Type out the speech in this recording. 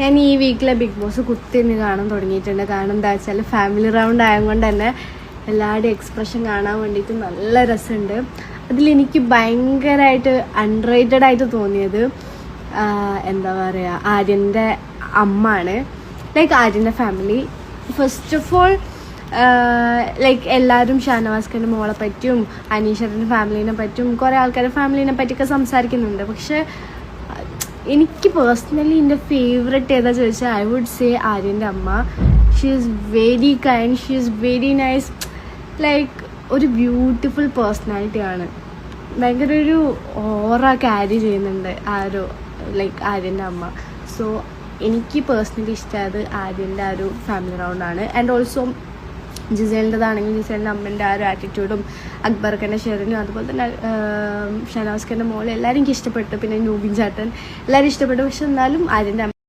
ഞാൻ ഈ വീക്കിലെ big boss കുത്തിന്ന് കാണാൻ തുടങ്ങിയിട്ടുണ്ട്. കാരണം എന്താ വെച്ചാൽ ഫാമിലി റൗണ്ട് ആയതുകൊണ്ട് തന്നെ എല്ലാവരുടെയും എക്സ്പ്രഷൻ കാണാൻ വേണ്ടിയിട്ട് നല്ല രസമുണ്ട്. അതിലെനിക്ക് ഭയങ്കരമായിട്ട് അൺറേറ്റഡ് ആയിട്ട് തോന്നിയത് എന്താ പറയുക ആര്യന്റെ അമ്മാണ്. Like ആര്യന്റെ family first of all like എല്ലാവരും ഷാനവാസ്കറിന്റെ മോളെ പറ്റിയും അനീഷറിന്റെ ഫാമിലിനെ പറ്റിയും കുറേ ആൾക്കാരുടെ ഫാമിലിനെ പറ്റിയൊക്കെ സംസാരിക്കുന്നുണ്ട്. പക്ഷെ എനിക്ക് പേഴ്സണലി എന്റെ ഫേവററ്റ് ഏതാ ചോദിച്ചാൽ ഐ വുഡ് സേ ആര്യന്റെ അമ്മ. She is very kind she is very nice like ഒരു ബ്യൂട്ടിഫുൾ പേഴ്സണാലിറ്റിയാണ് ഭയങ്കര ഒരു ഓറ ക്യാരി ചെയ്യുന്നുണ്ട് ആരോ ലൈക്ക് ആര്യന്റെ അമ്മ. സോ എനിക്ക് പേഴ്സണലി ഇഷ്ടമായത് ആര്യന്റെ ആ ഒരു ഫാമിലി റൗണ്ടാണ് ആൻഡ് ഓൾസോ ജിസേലിന്റെതാണെങ്കിൽ ജിസേലിന്റെ അമ്മന്റെ ആ ഒരു ആറ്റിറ്റ്യൂഡും അക്ബർക്കന്റെ ഷെറിനും അതുപോലെ തന്നെ ഷനാസ്ഖന്റെ മോളെ എല്ലാവരും എനിക്ക് ഇഷ്ടപ്പെട്ടു. പിന്നെ നൂബിൻ ചാട്ടൻ എല്ലാവരും ഇഷ്ടപ്പെട്ടു. പക്ഷെ എന്നാലും ആര്യന്റെ